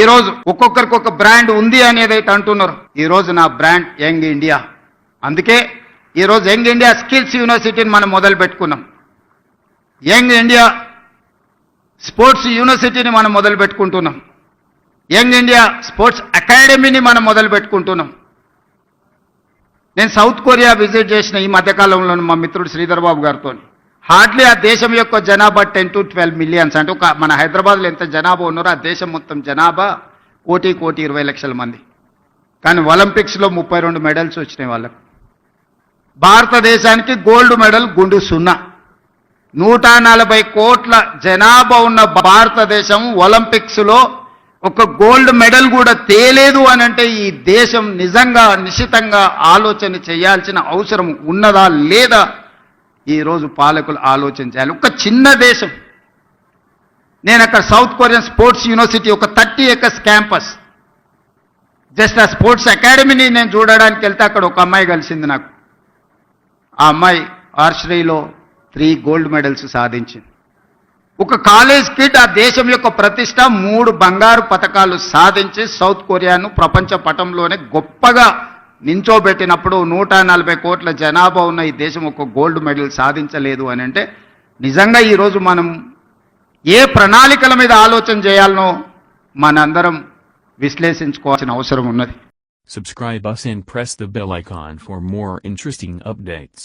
ఈ రోజు ఒక్కొక్కరికి ఒక బ్రాండ్ ఉంది అనేది అయితే అంటున్నారు. ఈ రోజు నా బ్రాండ్ యంగ్ ఇండియా. అందుకే ఈ రోజు యంగ్ ఇండియా స్కిల్స్ యూనివర్సిటీని మనం మొదలు పెట్టుకున్నాం. యంగ్ ఇండియా స్పోర్ట్స్ యూనివర్సిటీని మనం మొదలు పెట్టుకుంటున్నాం. యంగ్ ఇండియా స్పోర్ట్స్ అకాడమీని మనం మొదలు పెట్టుకుంటున్నాం. నేను సౌత్ కొరియా విజిట్ చేసిన ఈ మధ్యకాలంలో మా మిత్రుడు శ్రీధర్ బాబు గారితో హార్డ్లీ ఆ దేశం యొక్క జనాభా టెన్ టు ట్వెల్వ్ మిలియన్స్ అంటే ఒక మన హైదరాబాద్లో ఎంత జనాభా ఉన్నారో ఆ దేశం మొత్తం జనాభా కోటి కోటి ఇరవై లక్షల మంది. కానీ ఒలింపిక్స్లో ముప్పై రెండు మెడల్స్ వచ్చినాయి వాళ్ళకు. భారతదేశానికి గోల్డ్ మెడల్ గుండు సున్నా. నూట నలభై కోట్ల జనాభా ఉన్న భారతదేశం ఒలింపిక్స్లో ఒక గోల్డ్ మెడల్ కూడా తేలేదు అని అంటే ఈ దేశం నిజంగా నిశ్చితంగా ఆలోచన చేయాల్సిన అవసరం ఉన్నదా లేదా ఈరోజు పాలకులు ఆలోచించాలి ఒక చిన్న దేశం. నేను అక్కడ సౌత్ కొరియన్ స్పోర్ట్స్ యూనివర్సిటీ ఒక థర్టీ ఎకర్స్ క్యాంపస్. జస్ట్ ఆ స్పోర్ట్స్ అకాడమీని నేను చూడడానికి వెళ్తే అక్కడ ఒక అమ్మాయి కలిసింది నాకు. ఆ అమ్మాయి ఆర్చరీలో త్రీ గోల్డ్ మెడల్స్ సాధించింది. ఒక కాలేజ్ కిట్ ఆ దేశం యొక్క ప్రతిష్ట మూడు బంగారు పథకాలు సాధించి సౌత్ కొరియాను ప్రపంచ పటంలోనే గొప్పగా నించోబెట్టినప్పుడు నూట నలభై కోట్ల జనాభా ఉన్న ఈ దేశం ఒక గోల్డ్ మెడల్ సాధించలేదు అని అంటే నిజంగా ఈరోజు మనం ఏ ప్రణాళికల మీద ఆలోచన చేయాలనో మనందరం విశ్లేషించుకోవాల్సిన అవసరం ఉన్నది Subscribe us and press the bell icon for more interesting updates.